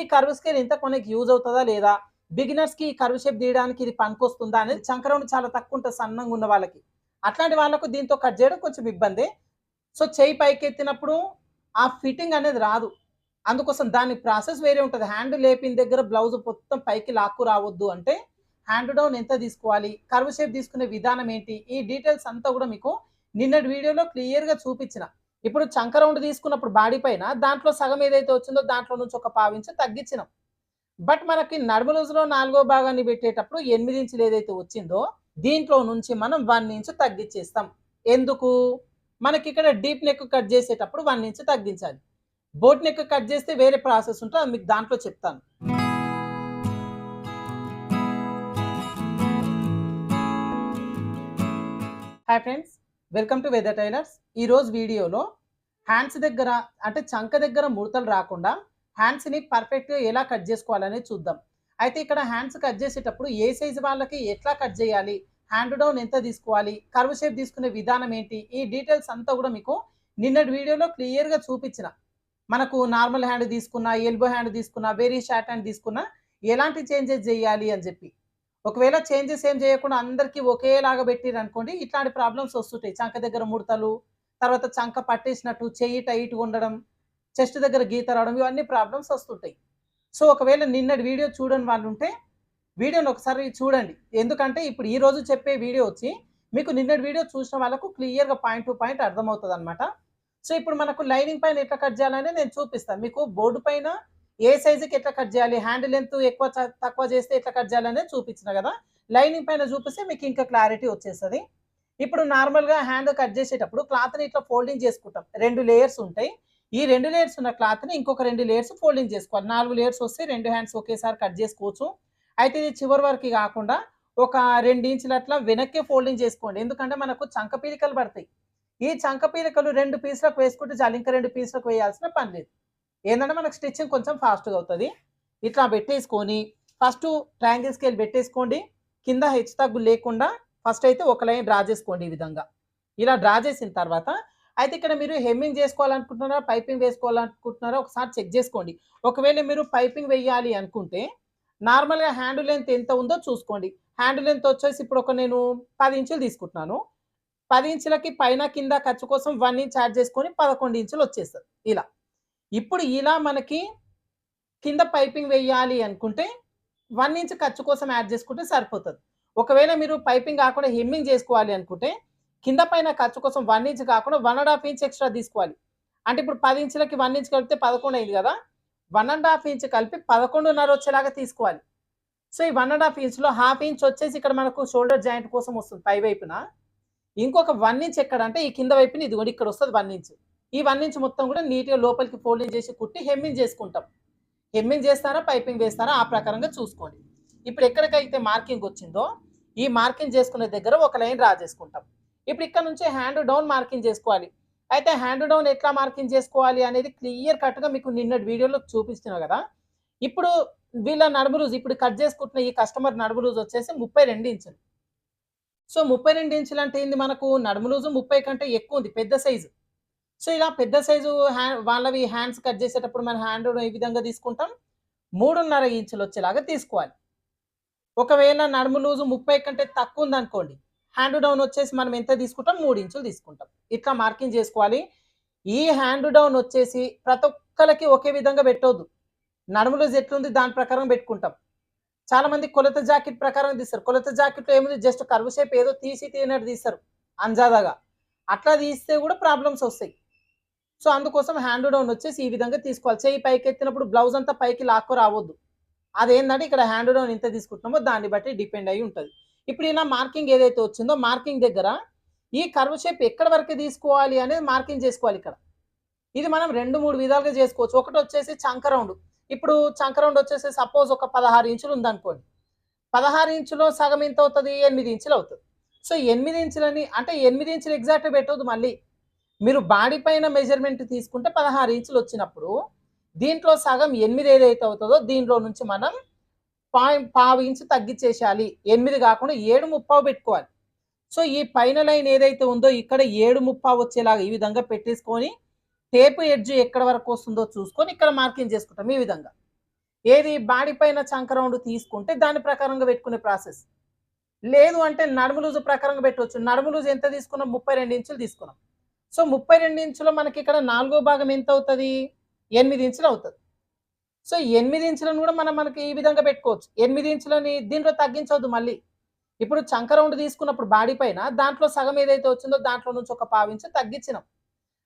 ఈ curve scale ఇంత కొనకి use అవుతుందా లేదా? బిగినర్స్కి ఈ కర్వ్ షేప్ తీయడానికి ఇది పనికొస్తుందా అనేది చంకరౌండ్ చాలా తక్కువ ఉంటుంది సన్నంగా ఉన్న వాళ్ళకి. అట్లాంటి వాళ్ళకు దీంతో కట్ చేయడం కొంచెం ఇబ్బంది. సో చేయి పైకెత్తినప్పుడు ఆ ఫిట్టింగ్ అనేది రాదు. అందుకోసం దాని ప్రాసెస్ వేరే ఉంటుంది. హ్యాండ్ లేపిన దగ్గర బ్లౌజ్ మొత్తం పైకి లాక్కు రావద్దు అంటే హ్యాండ్ డౌన్ ఎంత తీసుకోవాలి? కర్వ్ షేప్ తీసుకునే విధానం ఏంటి? ఈ డీటెయిల్స్ అంతా కూడా మీకు నిన్నటి వీడియోలో క్లియర్గా చూపించిన. ఇప్పుడు చంక రౌండ్ తీసుకున్నప్పుడు బాడీ పైన దాంట్లో సగం ఏదైతే వచ్చిందో దాంట్లో నుంచి ఒక పావించి తగ్గించినాం. బట్ మనకి నడుము లూజులో నాలుగో భాగాన్ని పెట్టేటప్పుడు ఎనిమిది ఇంచులు ఏదైతే వచ్చిందో దీంట్లో నుంచి మనం వన్ ఇంచు తగ్గించేస్తాం. ఎందుకు? మనకి ఇక్కడ డీప్ నెక్ కట్ చేసేటప్పుడు వన్ ఇంచు తగ్గించాలి. బోట్ నెక్ కట్ చేస్తే వేరే ప్రాసెస్ ఉంటుంది అది మీకు దాంట్లో చెప్తాను. Hi friends welcome to weather tailors ఈరోజు వీడియోలో హ్యాండ్స్ దగ్గర అంటే చంక దగ్గర ముడతలు రాకుండా హ్యాండ్స్ని పర్ఫెక్ట్గా ఎలా కట్ చేసుకోవాలనేది చూద్దాం. అయితే ఇక్కడ హ్యాండ్స్ కట్ చేసేటప్పుడు ఏ సైజు వాళ్ళకి ఎట్లా కట్ చేయాలి? హ్యాండ్ డౌన్ ఎంత తీసుకోవాలి? కర్వ్ షేప్ తీసుకునే విధానం ఏంటి? ఈ డీటెయిల్స్ అంతా కూడా మీకు నిన్నటి వీడియోలో క్లియర్గా చూపించిన. మనకు నార్మల్ హ్యాండ్ తీసుకున్నా ఎల్బో హ్యాండ్ తీసుకున్నా వెరీ షార్ట్ హ్యాండ్ తీసుకున్నా ఎలాంటి చేంజెస్ చేయాలి అని చెప్పి. ఒకవేళ చేంజెస్ ఏం చేయకుండా అందరికీ ఒకేలాగా పెట్టిరనుకోండి ఇట్లాంటి ప్రాబ్లమ్స్ వస్తుంటాయి. చంక దగ్గర ముడతలు తర్వాత చంక పట్టేసినట్టు చెయ్యి టైట్ ఉండడం చెస్ట్ దగ్గర గీత రావడం ఇవన్నీ ప్రాబ్లమ్స్ వస్తుంటాయి. సో ఒకవేళ నిన్నటి వీడియో చూడని వాళ్ళు ఉంటే వీడియోని ఒకసారి చూడండి. ఎందుకంటే ఇప్పుడు ఈ రోజు చెప్పే వీడియో వచ్చి మీకు నిన్నటి వీడియో చూసిన వాళ్ళకు క్లియర్గా పాయింట్ టు పాయింట్ అర్థమవుతుంది అనమాట సో ఇప్పుడు మనకు లైనింగ్ పైన ఎట్లా కట్ చేయాలని నేను చూపిస్తాను. మీకు బోర్డు పైన ఏ సైజుకి ఎట్లా కట్ చేయాలి హ్యాండ్ లెంత్ ఎక్కువ చ- తక్కువ చేస్తే ఎట్లా కట్ చేయాలనే చూపించిన కదా. లైనింగ్ పైన చూపిస్తే మీకు ఇంకా క్లారిటీ వచ్చేస్తుంది. ఇప్పుడు నార్మల్గా హ్యాండ్ కట్ చేసేటప్పుడు క్లాత్ని ఇట్లా ఫోల్డింగ్ చేసుకుంటాం. రెండు లేయర్స్ ఉంటాయి. ఈ రెండు లేయర్స్ ఉన్న క్లాత్ని ఇంకొక రెండు లేయర్స్ ఫోల్డింగ్ చేసుకోవాలి. నాలుగు లేయర్స్ వస్తే రెండు హ్యాండ్స్ ఒకేసారి కట్ చేసుకోవచ్చు. అయితే ఇది చివరి వరకు కాకుండా ఒక రెండు ఇంచులు అట్లా వెనక్కి ఫోల్డింగ్ చేసుకోండి. ఎందుకంటే మనకు చంక పీలికలు పడతాయి. ఈ చంక పీలికలు రెండు పీసులకు వేసుకుంటే చాలు. ఇంకా రెండు పీసులకు వేయాల్సిన పని లేదు. ఏంటంటే మనకు స్టిచ్చింగ్ కొంచెం ఫాస్ట్గా అవుతుంది. ఇట్లా పెట్టేసుకొని ఫస్ట్ ట్రయాంగిల్ స్కేల్ పెట్టేసుకోండి. కింద హెచ్చు తగ్గు లేకుండా ఫస్ట్ అయితే ఒక లైన్ డ్రా చేసుకోండి ఈ విధంగా. ఇలా డ్రా చేసిన తర్వాత అయితే ఇక్కడ మీరు హెమ్మింగ్ చేసుకోవాలనుకుంటున్నారా పైపింగ్ వేసుకోవాలనుకుంటున్నారా ఒకసారి చెక్ చేసుకోండి. ఒకవేళ మీరు పైపింగ్ వేయాలి అనుకుంటే నార్మల్గా హ్యాండ్ లెంత్ ఎంత ఉందో చూసుకోండి. హ్యాండ్ లెంత్ వచ్చేసి ఇప్పుడు ఒక నేను పది ఇంచులు తీసుకుంటున్నాను. పది ఇంచులకి పైన కింద ఖర్చు కోసం వన్ ఇంచ్ యాడ్ చేసుకొని పదకొండు ఇంచులు వచ్చేస్తుంది. ఇలా. ఇప్పుడు ఇలా మనకి కింద పైపింగ్ వేయాలి అనుకుంటే వన్ ఇంచ్ ఖర్చు కోసం యాడ్ చేసుకుంటే సరిపోతుంది. ఒకవేళ మీరు పైపింగ్ కాకుండా హెమ్మింగ్ చేసుకోవాలి అనుకుంటే కింద పైన ఖర్చు కోసం వన్ ఇంచ్ కాకుండా one and half inch extra తీసుకోవాలి. అంటే ఇప్పుడు పది ఇంచులకి వన్ ఇంచ్ కలిపితే పదకొండు అయింది కదా వన్ అండ్ హాఫ్ ఇంచ్ కలిపి పదకొండున్నర వచ్చేలాగా తీసుకోవాలి. సో ఈ వన్ అండ్ హాఫ్ ఇంచ్లో హాఫ్ ఇంచ్ వచ్చేసి ఇక్కడ మనకు షోల్డర్ జాయింట్ కోసం వస్తుంది పై వైపున. ఇంకొక వన్ ఇంచ్ ఎక్కడ అంటే ఈ కింద వైపున ఇది కూడా ఇక్కడ వస్తుంది వన్ ఇంచ్ ఈ వన్ ఇంచ్ మొత్తం కూడా నీట్గా లోపలికి ఫోల్డింగ్ చేసి కుట్టి హెమ్మింగ్ చేసుకుంటాం. హెమ్మింగ్ చేస్తారా పైపింగ్ వేస్తారా ఆ ప్రకారంగా చూసుకోండి. ఇప్పుడు ఎక్కడికైతే మార్కింగ్ వచ్చిందో ఈ మార్కింగ్ చేసుకునే దగ్గర ఒక లైన్ డ్రా చేసుకుంటాం. ఇప్పుడు ఇక్కడ నుంచి హ్యాండ్ డౌన్ మార్కింగ్ చేసుకోవాలి. అయితే హ్యాండ్ డౌన్ ఎట్లా మార్కింగ్ చేసుకోవాలి అనేది క్లియర్ కట్గా మీకు నిన్నటి వీడియోలో చూపిస్తున్నావు కదా. ఇప్పుడు వీళ్ళ నడుము రోజు ఇప్పుడు కట్ చేసుకుంటున్న ఈ కస్టమర్ నడుము రోజు వచ్చేసి ముప్పై రెండు ఇంచులు. సో ముప్పై రెండు ఇంచులు అంటే ఏంది మనకు? నడుము లూజు ముప్పై కంటే ఎక్కువ ఉంది పెద్ద సైజు. సో ఇలా పెద్ద సైజు హ్యాండ్ వాళ్ళవి హ్యాండ్స్ కట్ చేసేటప్పుడు మన హ్యాండ్ ఈ విధంగా తీసుకుంటాం? మూడున్నర ఇంచులు వచ్చేలాగా తీసుకోవాలి. ఒకవేళ నడుము లూజు ముప్పై కంటే తక్కువ ఉందనుకోండి హ్యాండ్ డౌన్ వచ్చేసి మనం ఎంత తీసుకుంటాం? మూడు ఇంచులు తీసుకుంటాం. ఇట్లా మార్కింగ్ చేసుకోవాలి. ఈ హ్యాండ్ డౌన్ వచ్చేసి ప్రతి ఒక్కరికి ఒకే విధంగా పెట్టవద్దు నడుము లూజ్ ఎట్లుంది? దాని ప్రకారం పెట్టుకుంటాం. చాలా మంది కొలత జాకెట్ ప్రకారం తీస్తారు. కొలత జాకెట్లో ఏముంది? జస్ట్ కరువు షేప్ ఏదో తీసి తీయనట్టు తీస్తారు అంజాదాగా. అట్లా తీస్తే కూడా ప్రాబ్లమ్స్ వస్తాయి. సో అందుకోసం హ్యాండ్ డౌన్ వచ్చేసి ఈ విధంగా తీసుకోవాలి. చేయి పైకి ఎత్తినప్పుడు బ్లౌజ్ అంతా పైకి లాక్కు రావద్దు. అదేంటంటే ఇక్కడ హ్యాండ్ డౌన్ ఎంత తీసుకుంటున్నామో దాన్ని బట్టి డిపెండ్ అయి ఉంటుంది. ఇప్పుడు ఇలా మార్కింగ్ ఏదైతే వచ్చిందో మార్కింగ్ దగ్గర ఈ కర్వ్ షేప్ ఎక్కడ వరకు తీసుకోవాలి అనేది మార్కింగ్ చేసుకోవాలి ఇక్కడ. ఇది మనం రెండు మూడు విధాలుగా చేసుకోవచ్చు. ఒకటి వచ్చేసి చంక రౌండ్ ఇప్పుడు చంక రౌండ్ వచ్చేసి సపోజ్ ఒక పదహారు ఇంచులు ఉందనుకోండి. పదహారు ఇంచులో సగం ఎంత అవుతుంది? ఎనిమిది ఇంచులు అవుతుంది. సో ఎనిమిది ఇంచులని అంటే ఎనిమిది ఇంచులు ఎగ్జాక్ట్ పెట్టవద్దు మళ్ళీ. మీరు బాడీ పైన మెజర్మెంట్ తీసుకుంటే పదహారు ఇంచులు వచ్చినప్పుడు దీంట్లో సగం ఎనిమిది ఏదైతే అవుతుందో దీంట్లో నుంచి మనం పాయింట్ పావు ఇంచు తగ్గించేసేయాలి ఎనిమిది కాకుండా ఏడు ముప్పావు పెట్టుకోవాలి. సో ఈ పైన లైన్ ఏదైతే ఉందో ఇక్కడ ఏడు ముప్పావు వచ్చేలాగా ఈ విధంగా పెట్టేసుకొని టేపు ఎడ్జ్ ఎక్కడ వరకు వస్తుందో చూసుకొని ఇక్కడ మార్కింగ్ చేసుకుంటాం ఈ విధంగా. ఏది బాడీ పైన చంకరౌండ్ తీసుకుంటే దాని ప్రకారంగా పెట్టుకునే ప్రాసెస్. లేదు అంటే నడుము లూజు ప్రకారంగా పెట్టవచ్చు. నడుము లూజు ఎంత తీసుకున్నాం? ముప్పై రెండు ఇంచులు తీసుకున్నాం. సో ముప్పై రెండు ఇంచులు మనకి ఇక్కడ నాలుగో భాగం ఎంత అవుతుంది? ఎనిమిది ఇంచులు అవుతుంది. సో ఎనిమిది ఇంచులను కూడా మనం మనకి ఈ విధంగా పెట్టుకోవచ్చు. ఎనిమిది ఇంచులని దీంట్లో తగ్గించవద్దు మళ్ళీ. ఇప్పుడు చంక రౌండ్ తీసుకున్నప్పుడు బాడీ పైన దాంట్లో సగం ఏదైతే వచ్చిందో దాంట్లో నుంచి ఒక పావు ఇంచు తగ్గించినాం.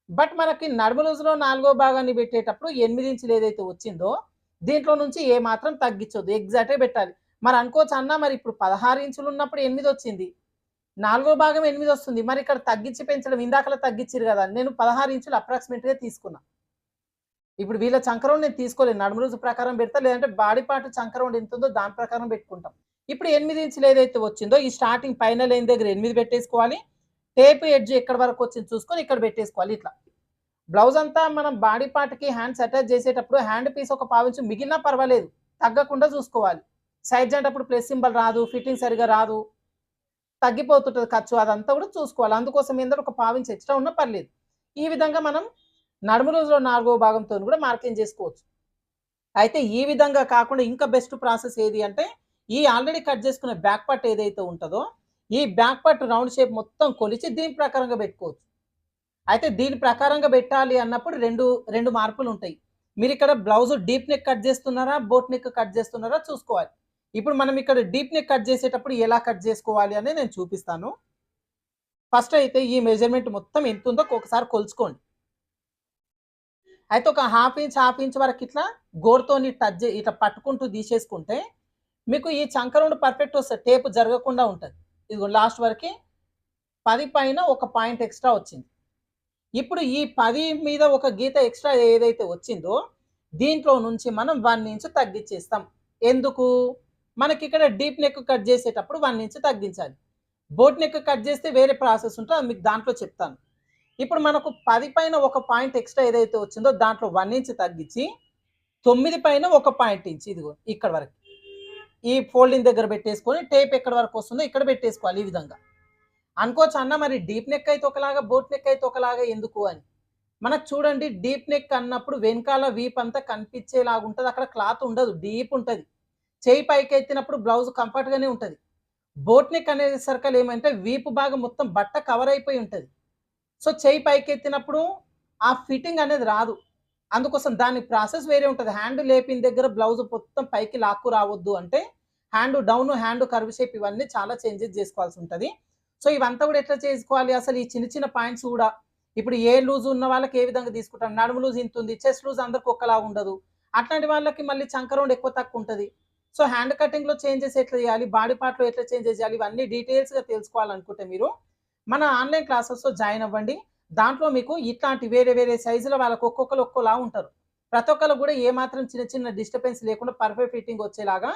బట్ మనకి నడుము లూజులో నాలుగో భాగాన్ని పెట్టేటప్పుడు ఎనిమిది ఇంచులు ఏదైతే వచ్చిందో దీంట్లో నుంచి ఏ మాత్రం తగ్గించొద్దు. ఎగ్జాక్టే పెట్టాలి. మరి అనుకోవచ్చు అన్న మరి ఇప్పుడు పదహారు ఇంచులు ఉన్నప్పుడు ఎనిమిది వచ్చింది. నాలుగో భాగం ఎనిమిది వస్తుంది. మరి ఇక్కడ తగ్గించి పెంచడం ఇందాకలా తగ్గించారు కదా నేను పదహారు ఇంచులు అప్రాక్సిమేట్గా తీసుకున్నా. ఇప్పుడు వీళ్ళ చంకరం నేను తీసుకోలేదు. నడుము రోజు ప్రకారం పెడతా లేదంటే బాడీ పార్ట్ చంకరం ఎంత ఉందో దాని ప్రకారం పెట్టుకుంటాం. ఇప్పుడు ఎనిమిది ఇంచులు ఏదైతే వచ్చిందో ఈ స్టార్టింగ్ పైన లైన్ దగ్గర ఎనిమిది పెట్టేసుకోవాలి. టేప్ ఎడ్జ్ ఎక్కడ వరకు వచ్చింది చూసుకొని ఇక్కడ పెట్టేసుకోవాలి ఇట్లా. బ్లౌజ్ అంతా మనం బాడీ పార్ట్కి హ్యాండ్స్ అటాచ్ చేసేటప్పుడు హ్యాండ్ పీస్ ఒక పావించు మిగిలినా పర్వాలేదు. తగ్గకుండా చూసుకోవాలి. సైడ్ జాయింట్ అప్పుడు ప్లస్ సింబల్ రాదు ఫిట్టింగ్ సరిగా రాదు. తగ్గిపోతుంటుంది ఖర్చు అదంతా కూడా చూసుకోవాలి. అందుకోసం ఏంటంటే ఒక పావించి ఎక్స్ట్రా ఉన్నా పర్లేదు. ఈ విధంగా మనం నడుము రోజులో నాలుగో భాగంతో కూడా మార్కింగ్ చేసుకోవచ్చు. అయితే ఈ విధంగా కాకుండా ఇంకా బెస్ట్ ప్రాసెస్ ఏది అంటే ఈ ఆల్రెడీ కట్ చేసుకునే బ్యాక్ పార్ట్ ఏదైతే ఉంటుందో ఈ బ్యాక్ పార్ట్ రౌండ్ షేప్ మొత్తం కొలిచి దీని ప్రకారంగా పెట్టుకోవచ్చు. అయితే దీని ప్రకారంగా పెట్టాలి అన్నప్పుడు రెండు రెండు మార్పులు ఉంటాయి. మీరు ఇక్కడ బ్లౌజ్ డీప్ నెక్ కట్ చేస్తున్నారా బోట్ నెక్ కట్ చేస్తున్నారా చూసుకోవాలి. ఇప్పుడు మనం ఇక్కడ డీప్ నెక్ కట్ చేసేటప్పుడు ఎలా కట్ చేసుకోవాలి అనేది నేను చూపిస్తాను. ఫస్ట్ అయితే ఈ మెజర్మెంట్ మొత్తం ఎంత ఉందో ఒకసారి కొలుచుకోండి. అయితే ఒక హాఫ్ ఇంచ్ హాఫ్ ఇంచ్ వరకు ఇట్లా గోరుతోని టచ్ ఇట్లా పట్టుకుంటూ తీసేసుకుంటే మీకు ఈ చంక రౌండ్ పర్ఫెక్ట్ వస్తుంది టేప్ జరగకుండా ఉంటుంది. ఇది లాస్ట్ వరకు పది పైన ఒక పాయింట్ ఎక్స్ట్రా వచ్చింది. ఇప్పుడు ఈ పది మీద ఒక గీత ఎక్స్ట్రా ఏదైతే వచ్చిందో దీంట్లో నుంచి మనం వన్ ఇంచ్ తగ్గించేస్తాం. ఎందుకు? మనకి ఇక్కడ డీప్ నెక్ కట్ చేసేటప్పుడు వన్ ఇంచ్ తగ్గించాలి. బోట్ నెక్ కట్ చేస్తే వేరే ప్రాసెస్ ఉంటుంది అది మీకు దాంట్లో చెప్తాను. ఇప్పుడు మనకు పది పైన ఒక పాయింట్ ఎక్స్ట్రా ఏదైతే వచ్చిందో దాంట్లో వన్ ఇంచ్ తగ్గించి తొమ్మిది పైన ఒక పాయింట్ ఇంచ్ ఇదిగో ఇక్కడ వరకు. ఈ ఫోల్డింగ్ దగ్గర పెట్టేసుకొని టేప్ ఎక్కడ వరకు వస్తుందో ఇక్కడ పెట్టేసుకోవాలి ఈ విధంగా. అనుకోవచ్చు అన్న మరి డీప్ నెక్ అయితే ఒకలాగా బోట్ నెక్ అయితే ఒకలాగా ఎందుకు అని. మనకు చూడండి డీప్ నెక్ అన్నప్పుడు వెనకాల వీప్ అంతా కనిపించేలాగా ఉంటుంది. అక్కడ క్లాత్ ఉండదు డీప్ ఉంటుంది. చేయి పైకి ఎత్తినప్పుడు బ్లౌజ్ కంఫర్ట్గానే ఉంటుంది. బోట్ నెక్ అనే సర్కిల్ ఏమంటే వీపు భాగం మొత్తం బట్ట కవర్ అయిపోయి ఉంటుంది. సో చేయి పైకి ఎత్తినప్పుడు ఆ ఫిట్టింగ్ అనేది రాదు. అందుకోసం దాని ప్రాసెస్ వేరే ఉంటుంది. హ్యాండ్ లేపిన దగ్గర బ్లౌజ్ మొత్తం పైకి లాక్కు రావద్దు అంటే hand down hand curve shape ఇవన్నీ చాలా చేంజెస్ చేసుకోవాల్సి ఉంటుంది. సో ఇవంతా కూడా ఎట్లా చేసుకోవాలి? అసలు ఈ చిన్న చిన్న పాయింట్స్ కూడా ఇప్పుడు ఏ లూజ్ ఉన్న వాళ్ళకి ఏ విధంగా తీసుకుంటాం నడుము లూజ్ ఇంత ఉంది చెస్ట్ లూజ్ అందరికి ఒకలా ఉండదు. అట్లాంటి వాళ్ళకి మళ్ళీ చంకరౌండ్ ఎక్కువ తక్కువ ఉంటుంది. సో హ్యాండ్ కటింగ్లో చేంజెస్ ఎట్లా చేయాలి? బాడీ పార్ట్లో ఎట్లా చేంజెస్ చేయాలి? ఇవన్నీ డీటెయిల్స్గా తెలుసుకోవాలనుకుంటే మీరు మన ఆన్లైన్ క్లాసెస్లో జాయిన్ అవ్వండి. దాంట్లో మీకు ఇట్లాంటి వేరే వేరే సైజుల వాళ్ళకి ఒక్కొక్కరు ఒక్కోలా ఉంటారు. ప్రతి ఒక్కరు కూడా ఏ మాత్రం చిన్న చిన్న డిస్టర్బెన్స్ లేకుండా పర్ఫెక్ట్ ఫిట్టింగ్ వచ్చేలాగా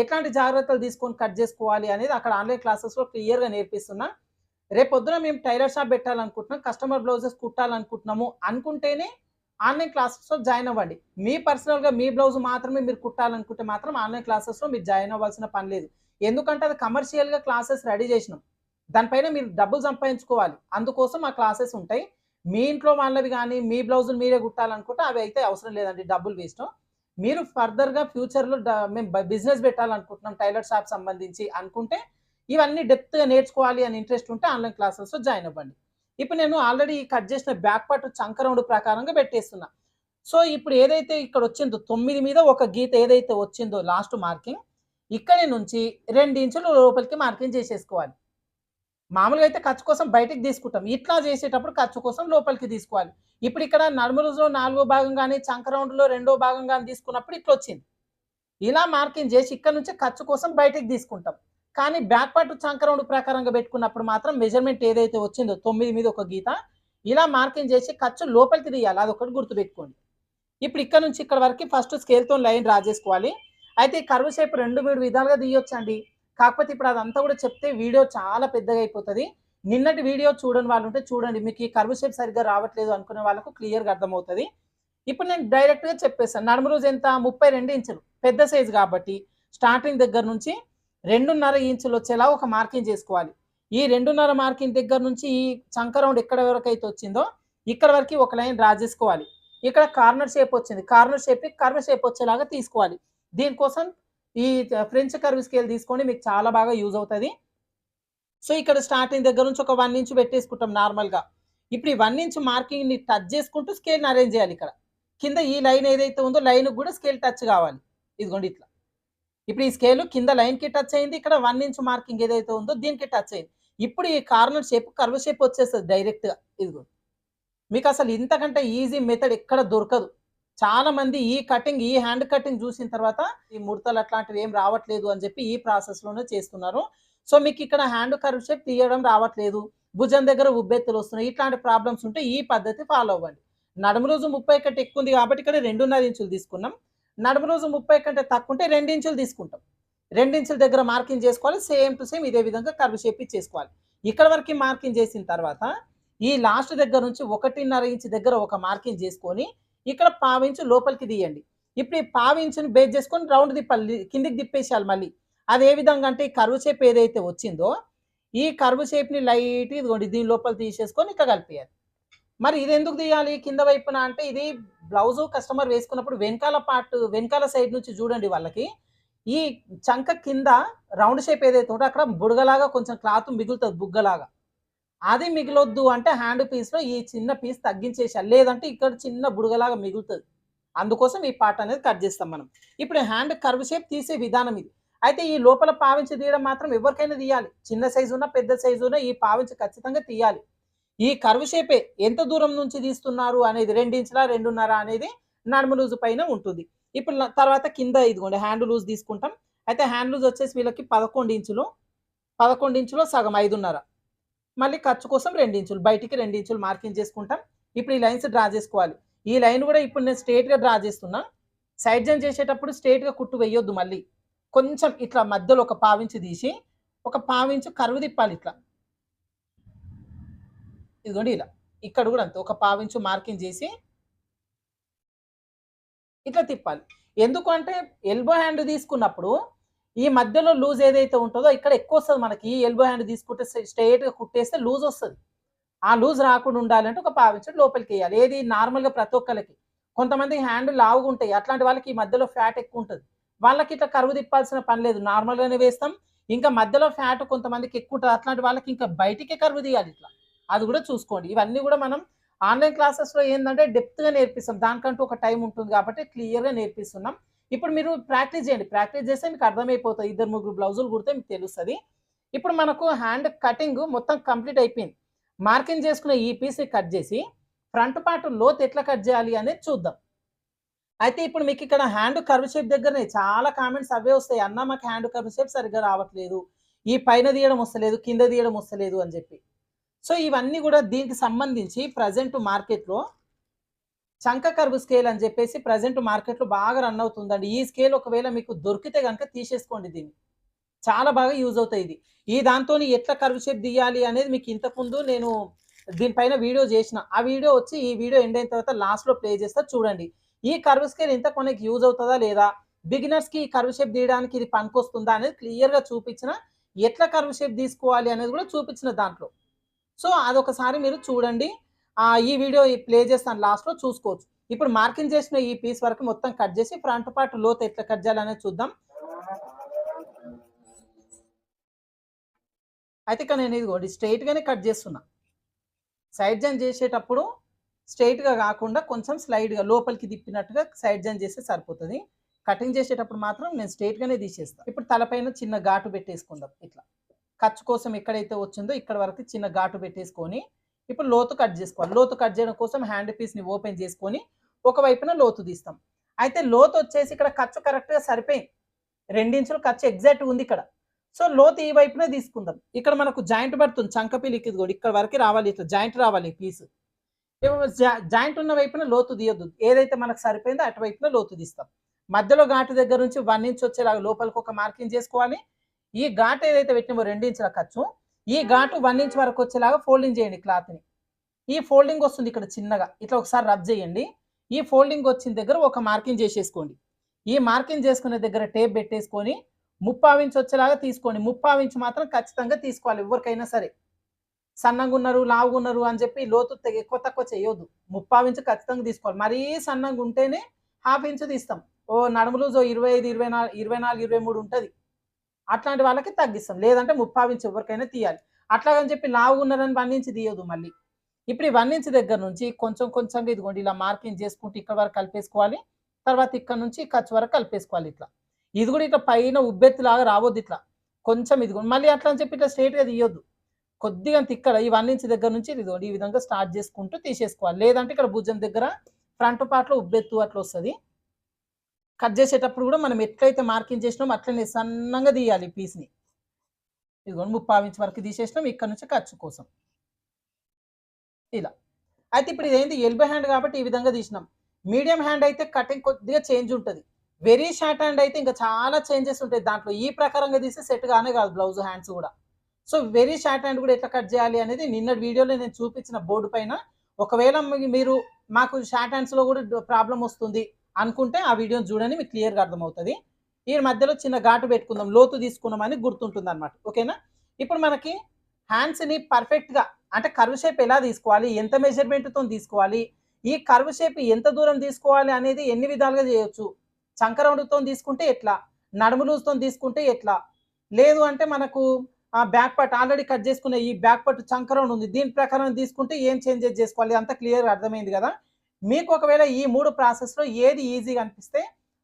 ఎట్లాంటి జాగ్రత్తలు తీసుకొని కట్ చేసుకోవాలి అనేది అక్కడ ఆన్లైన్ క్లాసెస్లో క్లియర్గా నేర్పిస్తున్నా. రేపు పొద్దున మేము టైలర్ షాప్ పెట్టాలనుకుంటున్నాం కస్టమర్ బ్లౌజెస్ కుట్టాలనుకుంటున్నాము అనుకుంటేనే ఆన్లైన్ క్లాసెస్లో జాయిన్ అవ్వండి. మీ పర్సనల్గా మీ బ్లౌజ్ మాత్రమే మీరు కుట్టాలనుకుంటే మాత్రం ఆన్లైన్ క్లాసెస్లో మీరు జాయిన్ అవ్వాల్సిన పని లేదు. ఎందుకంటే అది కమర్షియల్గా క్లాసెస్ రెడీ చేసినాం. దానిపైన మీరు డబ్బులు సంపాదించుకోవాలి. అందుకోసం ఆ క్లాసెస్ ఉంటాయి. మీ ఇంట్లో వాళ్ళవి కానీ మీ బ్లౌజులు మీరే కుట్టాలనుకుంటే అవి అయితే అవసరం లేదండి డబ్బులు వేస్ట్ మీరు ఫర్దర్గా ఫ్యూచర్లో మేము బిజినెస్ పెట్టాలనుకుంటున్నాం టైలర్ షాప్ సంబంధించి అనుకుంటే ఇవన్నీ డెప్త్గా నేర్చుకోవాలి అని ఇంట్రెస్ట్ ఉంటే ఆన్లైన్ క్లాసెస్లో జాయిన్ అవ్వండి. ఇప్పుడు నేను ఆల్రెడీ కట్ చేసిన బ్యాక్ పార్ట్ చంకరౌండ్ ప్రకారంగా పెట్టేస్తున్నా. సో ఇప్పుడు ఏదైతే ఇక్కడ వచ్చిందో తొమ్మిది మీద ఒక గీత ఏదైతే వచ్చిందో లాస్ట్ మార్కింగ్ ఇక్కడి నుంచి రెండు ఇంచులు లోపలికి మార్కింగ్ చేసేసుకోవాలి. మామూలుగా అయితే ఖర్చు కోసం బయటికి తీసుకుంటాం. ఇట్లా చేసేటప్పుడు ఖర్చు కోసం లోపలికి తీసుకోవాలి. ఇప్పుడు ఇక్కడ నడుము నాలుగో భాగం కానీ చంకరౌండ్లో రెండో భాగం కానీ తీసుకున్నప్పుడు ఇట్లా వచ్చింది. ఇలా మార్కింగ్ చేసి ఇక్కడ నుంచి ఖర్చు కోసం బయటకు తీసుకుంటాం. కానీ బ్యాక్ పార్ట్ చంకరౌండ్ ప్రకారంగా పెట్టుకున్నప్పుడు మాత్రం మెజర్మెంట్ ఏదైతే వచ్చిందో తొమ్మిది మీద ఒక గీత ఇలా మార్కింగ్ చేసి ఖర్చు లోపలికి తీయాలి. అదొకటి గుర్తుపెట్టుకోండి. ఇప్పుడు ఇక్కడ నుంచి ఇక్కడ వరకు ఫస్ట్ స్కేల్తో లైన్ డ్రా చేసుకోవాలి. అయితే ఈ కర్వ్ షేప్ రెండు మూడు విధాలుగా తీయొచ్చండి. కాకపోతే ఇప్పుడు అదంతా కూడా చెప్తే వీడియో చాలా పెద్దగా అయిపోతుంది. నిన్నటి వీడియో చూడని వాళ్ళు ఉంటే చూడండి మీకు ఈ కర్వ్ షేప్ సరిగ్గా రావట్లేదు అనుకునే వాళ్ళకు క్లియర్గా అర్థమవుతుంది. ఇప్పుడు నేను డైరెక్ట్గా చెప్పేస్తాను నడుము రోజు ఎంత? ముప్పై రెండు ఇంచులు పెద్ద సైజు కాబట్టి స్టార్టింగ్ దగ్గర నుంచి రెండున్నర ఇంచులు వచ్చేలా ఒక మార్కింగ్ చేసుకోవాలి. ఈ రెండున్నర మార్కింగ్ దగ్గర నుంచి ఈ చంక రౌండ్ ఎక్కడ వరకు అయితే వచ్చిందో ఇక్కడ వరకు ఒక లైన్ డ్రా చేసుకోవాలి. ఇక్కడ కార్నర్ షేప్ వచ్చింది కార్నర్ షేప్ కర్వ్ షేప్ వచ్చేలాగా తీసుకోవాలి. దీనికోసం ఈ ఫ్రెంచ్ కర్వ్ స్కేల్ తీసుకోండి మీకు చాలా బాగా యూజ్ అవుతుంది. సో ఇక్కడ స్టార్టింగ్ దగ్గర నుంచి ఒక వన్ ఇంచ్ పెట్టేసుకుంటాం నార్మల్గా ఇప్పుడు ఈ వన్ ఇంచ్ మార్కింగ్ని టచ్ చేసుకుంటూ స్కేల్ని అరేంజ్ చేయాలి ఇక్కడ. కింద ఈ లైన్ ఏదైతే ఉందో లైన్ కూడా స్కేల్ టచ్ కావాలి. ఇదిగోండి ఇట్లా. ఇప్పుడు ఈ స్కేల్ కింద లైన్కి టచ్ అయింది ఇక్కడ వన్ ఇంచ్ మార్కింగ్ ఏదైతే ఉందో దీనికి టచ్ అయింది. ఇప్పుడు ఈ కార్నర్ షేప్ కర్వ్ షేప్ వచ్చేస్తుంది డైరెక్ట్గా ఇదిగో మీకు అసలు ఇంతకంటే ఈజీ మెథడ్ ఎక్కడ దొరకదు. చాలా మంది ఈ కటింగ్ ఈ హ్యాండ్ కటింగ్ చూసిన తర్వాత ఈ ముడతలు అట్లాంటివి ఏం రావట్లేదు అని చెప్పి ఈ ప్రాసెస్లోనే చేస్తున్నారు. సో మీకు ఇక్కడ హ్యాండ్ కర్వ్ షేప్ తీయడం రావట్లేదు. భుజం దగ్గర ఉబ్బెత్తులు వస్తున్నాయి. ఇట్లాంటి ప్రాబ్లమ్స్ ఉంటే ఈ పద్ధతి ఫాలో అవ్వండి. నడుము రోజు ముప్పై కంటే ఎక్కువ ఉంది కాబట్టి ఇక్కడ రెండున్నర ఇంచులు తీసుకున్నాం. నడుము రోజు ముప్పై కంటే తక్కువ ఉంటే రెండు ఇంచులు తీసుకుంటాం. రెండు ఇంచుల దగ్గర మార్కింగ్ చేసుకోవాలి. సేమ్ టు సేమ్ ఇదే విధంగా కర్వ్ షేప్ చేసుకోవాలి. ఇక్కడ వరకు మార్కింగ్ చేసిన తర్వాత ఈ లాస్ట్ దగ్గర నుంచి ఒకటిన్నర ఇంచ్ దగ్గర ఒక మార్కింగ్ చేసుకొని ఇక్కడ పావించు లోపలికి తీయండి. ఇప్పుడు ఈ పావించుని బేస్ చేసుకొని రౌండ్ తిప్పాలి కిందికి తిప్పేసేయాలి మళ్ళీ. అది ఏ విధంగా అంటే ఈ కరువు షేప్ ఏదైతే వచ్చిందో ఈ కరువు షేప్ని లైట్ ఇదిగోండి దీని లోపల తీసేసుకొని ఇక్కడ కలిపేయాలి. మరి ఇది ఎందుకు తీయాలి కింద వైపున అంటే ఇది బ్లౌజు కస్టమర్ వేసుకున్నప్పుడు వెనకాల పార్ట్ వెనకాల సైడ్ నుంచి చూడండి వాళ్ళకి. ఈ చంక కింద రౌండ్ షేప్ ఏదైతే ఉంటే అక్కడ బుడగలాగా కొంచెం క్లాత్ మిగులుతుంది బుగ్గలాగా. అది మిగిలొద్దు అంటే హ్యాండ్ పీస్లో ఈ చిన్న పీస్ తగ్గించేసా. లేదంటే ఇక్కడ చిన్న బుడగలాగా మిగులుతుంది. అందుకోసం ఈ పార్ట్ అనేది కట్ చేస్తాం మనం. ఇప్పుడు హ్యాండ్ కర్వ్ షేప్ తీసే విధానం ఇది. అయితే ఈ లోపల పావించి తీయడం మాత్రం ఎవరికైనా తీయాలి. చిన్న సైజు ఉన్న పెద్ద సైజు ఉన్న ఈ పావించి ఖచ్చితంగా తీయాలి. ఈ కర్వ్ షేపే ఎంత దూరం నుంచి తీస్తున్నారు అనేది రెండించలా రెండున్నర అనేది నడుము లూజు పైన ఉంటుంది. ఇప్పుడు తర్వాత కింద ఇదిగోండి హ్యాండ్ లూజ్ తీసుకుంటాం. అయితే హ్యాండ్ లూజ్ వచ్చేసి వీళ్ళకి పదకొండు ఇంచులు పదకొండు ఇంచులో సగం ఐదున్నర. మళ్ళీ ఖర్చు కోసం రెండు ఇంచులు బయటికి రెండు ఇంచులు మార్కింగ్ చేసుకుంటాం. ఇప్పుడు ఈ లైన్స్ డ్రా చేసుకోవాలి. ఈ లైన్ కూడా ఇప్పుడు నేను స్ట్రేట్గా డ్రా చేస్తున్నా. సైడ్ జన్ చేసేటప్పుడు స్ట్రేట్గా కుట్టు వేయొద్దు మళ్ళీ. కొంచెం ఇట్లా మధ్యలో ఒక పావించి తీసి ఒక పావించు కరువు తిప్పాలి ఇట్లా. ఇదిగోండి ఇలా. ఇక్కడ కూడా అంతే. ఒక పావించు మార్కింగ్ చేసి ఇట్లా తిప్పాలి. ఎందుకు అంటే ఎల్బో హ్యాండ్ తీసుకున్నప్పుడు ఈ మధ్యలో లూజ్ ఏదైతే ఉంటుందో ఇక్కడ ఎక్కువ వస్తుంది మనకి. ఈ ఎల్బో హ్యాండ్ తీసుకుంటే స్ట్రైట్గా కుట్టేస్తే లూజ్ వస్తుంది. ఆ లూజ్ రాకుండా ఉండాలంటే ఒక పావించడం లోపలికి వేయాలి. ఏది నార్మల్గా ప్రతి ఒక్కరికి కొంతమంది హ్యాండ్ లావుగా ఉంటాయి. అట్లాంటి వాళ్ళకి ఈ మధ్యలో ఫ్యాట్ ఎక్కువ ఉంటుంది. వాళ్ళకి ఇట్లా కరువు తిప్పాల్సిన పని లేదు. నార్మల్గానే వేస్తాం. ఇంకా మధ్యలో ఫ్యాట్ కొంతమందికి ఎక్కువ ఉంటుంది. అట్లాంటి వాళ్ళకి ఇంకా బయటికే కరువు తీయాలి ఇట్లా. అది కూడా చూసుకోండి. ఇవన్నీ కూడా మనం ఆన్లైన్ క్లాసెస్లో ఏంటంటే డెప్త్గా నేర్పిస్తాం. దానికంటూ ఒక టైం ఉంటుంది కాబట్టి క్లియర్గా నేర్పిస్తున్నాం. ఇప్పుడు మీరు ప్రాక్టీస్ చేయండి. ప్రాక్టీస్ చేస్తే మీకు అర్థమైపోతుంది ఇద్దరు ముగ్గురు బ్లౌజులు కుడితే మీకు తెలుస్తుంది. ఇప్పుడు మనకు హ్యాండ్ కటింగ్ మొత్తం కంప్లీట్ అయిపోయింది. మార్కింగ్ చేసుకునే ఈ పీస్ కట్ చేసి ఫ్రంట్ పార్ట్ లోత్ ఎట్లా కట్ చేయాలి అనేది చూద్దాం. అయితే ఇప్పుడు మీకు ఇక్కడ హ్యాండ్ కర్వ్ షేప్ దగ్గరనే చాలా కామెంట్స్ అవే వస్తాయి. అన్న మాకు హ్యాండ్ కర్వ్ షేప్ సరిగ్గా రావట్లేదు. ఈ పైన తీయడం వస్తలేదు కింద తీయడం వస్తలేదు అని చెప్పి. సో ఇవన్నీ కూడా దీనికి సంబంధించి ప్రజెంట్ మార్కెట్లో చంక కర్వ్ స్కేల్ అని చెప్పేసి ప్రజెంట్ మార్కెట్లో బాగా రన్ అవుతుందండి. ఈ స్కేల్ ఒకవేళ మీకు దొరికితే కనుక తీసేసుకోండి దీన్ని. చాలా బాగా యూజ్ అవుతాయి ఇది. ఈ దాంతో ఎట్లా కర్వ్ షేప్ తీయాలి అనేది మీకు ఇంతకుముందు నేను దీనిపైన వీడియో చేసిన. ఆ వీడియో వచ్చి ఈ వీడియో ఎండ్ అయిన తర్వాత లాస్ట్లో ప్లే చేస్తా చూడండి. ఈ కర్వ్ స్కేల్ ఇంత కొనకి యూజ్ అవుతుందా లేదా? బిగినర్స్కి ఈ కర్వ్ షేప్ తీయడానికి ఇది పనికొస్తుందా అనేది క్లియర్గా చూపించిన ఎట్లా కర్వ్ షేప్ తీసుకోవాలి అనేది కూడా చూపించిన దాంట్లో. సో అదొకసారి మీరు చూడండి. ఈ వీడియో ప్లే చేస్తాను లాస్ట్లో చూసుకోవచ్చు. ఇప్పుడు మార్కింగ్ చేసిన ఈ పీస్ వరకు మొత్తం కట్ చేసి ఫ్రంట్ పార్ట్ లోత్ ఎట్లా కట్ చేయాలనేది చూద్దాం. అయితే ఇక్కడ నేను ఇదిగోండి స్ట్రైట్గానే కట్ చేస్తున్నా. సైడ్ జన్ చేసేటప్పుడు స్ట్రైట్గా కాకుండా కొంచెం స్లైడ్గా లోపలికి తిప్పినట్టుగా సైడ్ జన్ చేస్తే సరిపోతుంది. కటింగ్ చేసేటప్పుడు మాత్రం నేను స్ట్రైట్గానే తీసేస్తాను ఇప్పుడు తలపైన చిన్న ఘాటు పెట్టేసుకుందాం ఇట్లా. ఖర్చు కోసం ఎక్కడైతే వచ్చిందో ఇక్కడ వరకు చిన్న ఘాటు పెట్టేసుకొని ఇప్పుడు లోతు కట్ చేసుకోవాలి. లోతు కట్ చేయడం కోసం హ్యాండ్ పీస్ని ఓపెన్ చేసుకొని ఒక వైపున లోతు తీస్తాం. అయితే లోతు వచ్చేసి ఇక్కడ ఖర్చు కరెక్ట్గా సరిపోయింది. రెండించులు ఖర్చు ఎగ్జాక్ట్ ఉంది ఇక్కడ. సో లోతు ఈ వైపునే తీసుకుందాం. ఇక్కడ మనకు జాయింట్ పడుతుంది. చంకపీలికి కూడా ఇక్కడ వరకు రావాలి. ఇట్లా జాయింట్ రావాలి ఈ పీస్ జాయింట్ ఉన్న వైపున లోతు తీయద్దు. ఏదైతే మనకు సరిపోయిందో అటువైపున లోతు తీస్తాం. మధ్యలో ఘాటు దగ్గర నుంచి వన్ ఇంచ్ వచ్చేలాగా లోపలికి ఒక మార్కింగ్ చేసుకోవాలి. ఈ ఘాట్ ఏదైతే పెట్టినామో రెండు ఇంచుల ఖర్చు ఈ ఘాటు వన్ ఇంచ్ వరకు వచ్చేలాగా ఫోల్డింగ్ చేయండి క్లాత్ని ఈ ఫోల్డింగ్ వస్తుంది ఇక్కడ చిన్నగా. ఇట్లా ఒకసారి రబ్ చేయండి. ఈ ఫోల్డింగ్ వచ్చిన దగ్గర ఒక మార్కింగ్ చేసేసుకోండి. ఈ మార్కింగ్ చేసుకునే దగ్గర టేప్ పెట్టేసుకొని ముప్పావు ఇంచ్ వచ్చేలాగా తీసుకోండి. ముప్పావు ఇంచ్ మాత్రం ఖచ్చితంగా తీసుకోవాలి ఎవరికైనా సరే. సన్నగా ఉన్నారు లావుగా ఉన్నారు అని చెప్పి లోతు ఎక్కువ తక్కువ చేయొద్దు. ముప్పావు ఇంచు ఖచ్చితంగా తీసుకోవాలి. మరీ సన్నగా ఉంటేనే హాఫ్ ఇంచు తీస్తాం. ఓ నడుము లూజ్ ఇరవై ఐదు ఇరవై నాలుగు ఇరవై నాలుగు ఇరవై మూడు ఉంటుంది. అట్లాంటి వాళ్ళకి తగ్గిస్తాం. లేదంటే ముప్పావించి ఎవరికైనా తీయాలి. అట్లాగని చెప్పి లావు ఉన్నారని వన్ ఇంచ్ తీయదు మళ్ళీ. ఇప్పుడు ఈ వన్ ఇంచ్ దగ్గర నుంచి కొంచెం కొంచెంగా ఇదిగోండి ఇలా మార్కింగ్ చేసుకుంటూ ఇక్కడ వరకు కలిపేసుకోవాలి. తర్వాత ఇక్కడ నుంచి ఖర్చు వరకు కలిపేసుకోవాలి ఇట్లా. ఇది కూడా ఇట్లా పైన ఉబ్బెత్తులాగా రావద్దు ఇట్లా. కొంచెం ఇదిగోండి. మళ్ళీ అట్లా అని చెప్పి ఇట్లా స్ట్రేట్గా తీయొద్దు. కొద్దిగా ఇక్కడ ఈ వన్ ఇంచ్ దగ్గర నుంచి ఇదిగోండి ఈ విధంగా స్టార్ట్ చేసుకుంటూ తీసేసుకోవాలి. లేదంటే ఇక్కడ భుజం దగ్గర ఫ్రంట్ పార్ట్లో ఉబ్బెత్తు అట్లా వస్తుంది. కట్ చేసేటప్పుడు కూడా మనం ఎట్లయితే మార్కింగ్ చేసినామో అట్లనే సన్నంగా తీయాలి పీస్ని ఇదిగోండి ముప్పావు ఇంచ్ వరకు తీసేసినాం ఇక్కడ నుంచి ఖర్చు కోసం. ఇలా. అయితే ఇప్పుడు ఇదేంటి ఎల్బో హ్యాండ్ కాబట్టి ఈ విధంగా తీసినాం. మీడియం హ్యాండ్ అయితే కటింగ్ కొద్దిగా చేంజ్ ఉంటుంది. వెరీ షార్ట్ హ్యాండ్ అయితే ఇంకా చాలా చేంజెస్ ఉంటాయి. దాంట్లో ఈ ప్రకారంగా తీస్తే సెట్ గానే కాదు బ్లౌజ్ హ్యాండ్స్ కూడా. సో వెరీ షార్ట్ హ్యాండ్ కూడా ఎట్లా కట్ చేయాలి అనేది నిన్నటి వీడియోలో నేను చూపించిన బోర్డు పైన. ఒకవేళ మీరు మాకు షార్ట్ హ్యాండ్స్లో కూడా ప్రాబ్లం వస్తుంది. అనుకుంటే ఆ వీడియోని చూడండి మీకు క్లియర్గా అర్థమవుతుంది. ఈ మధ్యలో చిన్న ఘాటు పెట్టుకుందాం లోతు తీసుకున్నామని గుర్తుంటుంది అనమాట ఓకేనా? ఇప్పుడు మనకి హ్యాండ్స్ని పర్ఫెక్ట్గా అంటే కర్వ్ షేప్ ఎలా తీసుకోవాలి ఎంత మెజర్మెంట్తో తీసుకోవాలి ఈ కర్వ్ షేప్ ఎంత దూరం తీసుకోవాలి అనేది ఎన్ని విధాలుగా చేయొచ్చు? చంకరౌండ్తో తీసుకుంటే ఎట్లా? నడుము లూజ్తో తీసుకుంటే ఎట్లా? లేదు అంటే మనకు ఆ బ్యాక్ పట్ ఆల్రెడీ కట్ చేసుకునే ఈ బ్యాక్ పట్ చంకరౌండ్ ఉంది దీని ప్రకారం తీసుకుంటే ఏం చేంజెస్ చేసుకోవాలి? అంత క్లియర్గా అర్థమైంది కదా? మీకు ఒకవేళ ఈ మూడు ప్రాసెస్లో ఏది ఈజీగా అనిపిస్తే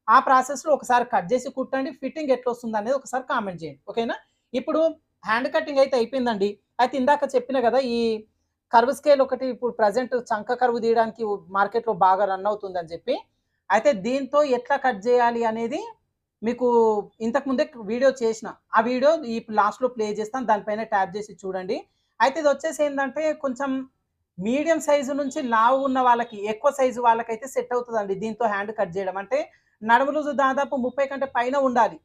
ఆ ప్రాసెస్లో ఒకసారి కట్ చేసి కుట్టండి. ఫిట్టింగ్ ఎట్లా వస్తుంది అనేది ఒకసారి కామెంట్ చేయండి. ఓకేనా ఇప్పుడు హ్యాండ్ కటింగ్ అయితే అయిపోయిందండి. అయితే ఇందాక చెప్పిన కదా ఈ కర్వ్ స్కేల్ ఒకటి ఇప్పుడు ప్రజెంట్ చంక కరువు తీయడానికి మార్కెట్లో బాగా రన్ అవుతుంది అని చెప్పి. అయితే దీంతో ఎట్లా కట్ చేయాలి అనేది మీకు ఇంతకుముందే వీడియో చేసిన. ఆ వీడియో ఈ లాస్ట్లో ప్లే చేస్తాను. దానిపైన ట్యాప్ చేసి చూడండి. అయితే ఇది వచ్చేసి ఏంటంటే కొంచెం మీడియం సైజు నుంచి లావు ఉన్న వాళ్ళకి ఎక్కువ సైజు వాళ్ళకైతే సెట్ అవుతుందండి దీంతో హ్యాండ్ కట్ చేయడం. అంటే నడుము లూజు దాదాపు ముప్పై కంటే పైన ఉండాలి.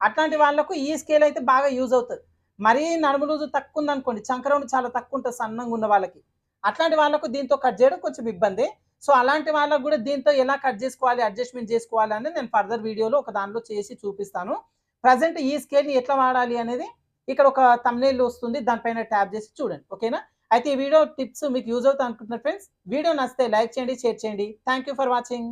అట్లాంటి వాళ్ళకు ఈ స్కేల్ అయితే బాగా యూజ్ అవుతుంది. మరీ నడుము లూజు తక్కువ ఉందనుకోండి చంకరౌండ్ చాలా తక్కువ ఉంటుంది సన్నంగా ఉన్న వాళ్ళకి. అట్లాంటి వాళ్ళకు దీంతో కట్ చేయడం కొంచెం ఇబ్బంది. సో అలాంటి వాళ్ళకు కూడా దీంతో ఎలా కట్ చేసుకోవాలి అడ్జస్ట్మెంట్ చేసుకోవాలి అనేది నేను ఫర్దర్ వీడియోలో ఒక దానిలో చేసి చూపిస్తాను. ప్రజెంట్ ఈ స్కేల్ని ఎట్లా వాడాలి అనేది ఇక్కడ ఒక తమ్నేల్ వస్తుంది. దానిపైన ట్యాప్ చేసి చూడండి. ఓకేనా? అయితే ఈ వీడియో టిప్స్ మీకు యూజ్ అవుతా అనుకుంటున్నారు ఫ్రెండ్స్ వీడియో నచ్చితే లైక్ చేయండి షేర్ చేయండి. Thank you for watching